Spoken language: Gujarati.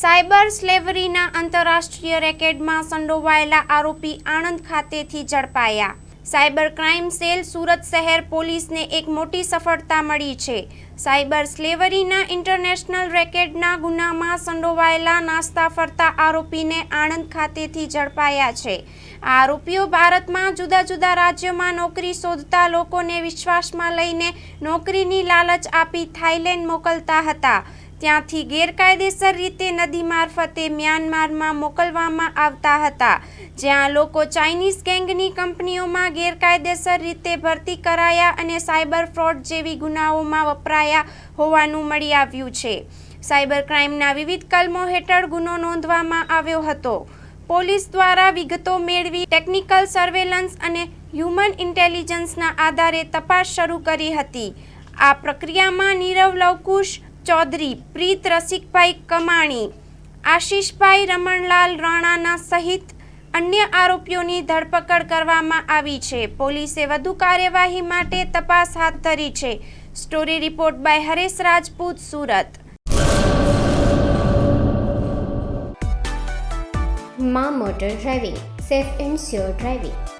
સાયબર સ્લેવરીના આંતરરાષ્ટ્રીય રેકેટમાં સંડોવાયેલા આરોપી આણંદ ખાતેથી ઝડપાયા. સાયબર ક્રાઇમ સેલ સુરત શહેર પોલીસને એક મોટી સફળતા મળી છે. સાયબર સ્લેવરીના ઇન્ટરનેશનલ રેકેટના ગુનામાં સંડોવાયેલા નાસ્તા ફરતા આરોપીને આણંદ ખાતેથી ઝડપાયા છે. આરોપીઓ ભારતમાં જુદા જુદા રાજ્યોમાં નોકરી શોધતા લોકોને વિશ્વાસમાં લઈને નોકરીની લાલચ આપી થાઇલેન્ડ મોકલતા હતા. ત્યાંથી ગેરકાયદેસર રીતે નદી મારફતે મ્યાનમારમાં મોકલવામાં આવતા હતા, જ્યાં લોકો ચાઇનીઝ ગેંગની કંપનીઓમાં ગેરકાયદેસર રીતે ભરતી કરાયા અને સાયબર ફ્રોડ જેવી ગુનાઓમાં વપરાયા હોવાનું મળી આવ્યું છે. સાયબર ક્રાઇમના વિવિધ કલમો હેઠળ ગુનો નોંધવામાં આવ્યો હતો. પોલીસ દ્વારા વિગતો મેળવી ટેકનિકલ સર્વેલન્સ અને હ્યુમન ઇન્ટેલિજન્સના આધારે તપાસ શરૂ કરી હતી. આ પ્રક્રિયામાં નીરવ લવકુશ ચૌધરી પ્રીત રસિકભાઈ કમાણી, આશીષભાઈ રમણલાલ રાણાના સહિત અન્ય આરોપીઓની ધરપકડ કરવામાં આવી છે. પોલીસે વધુ કાર્યવાહી માટે તપાસ હાથ ધરી છે. Story report by Haresh Rajput, Surat. મા motor driving, safe and sure driving.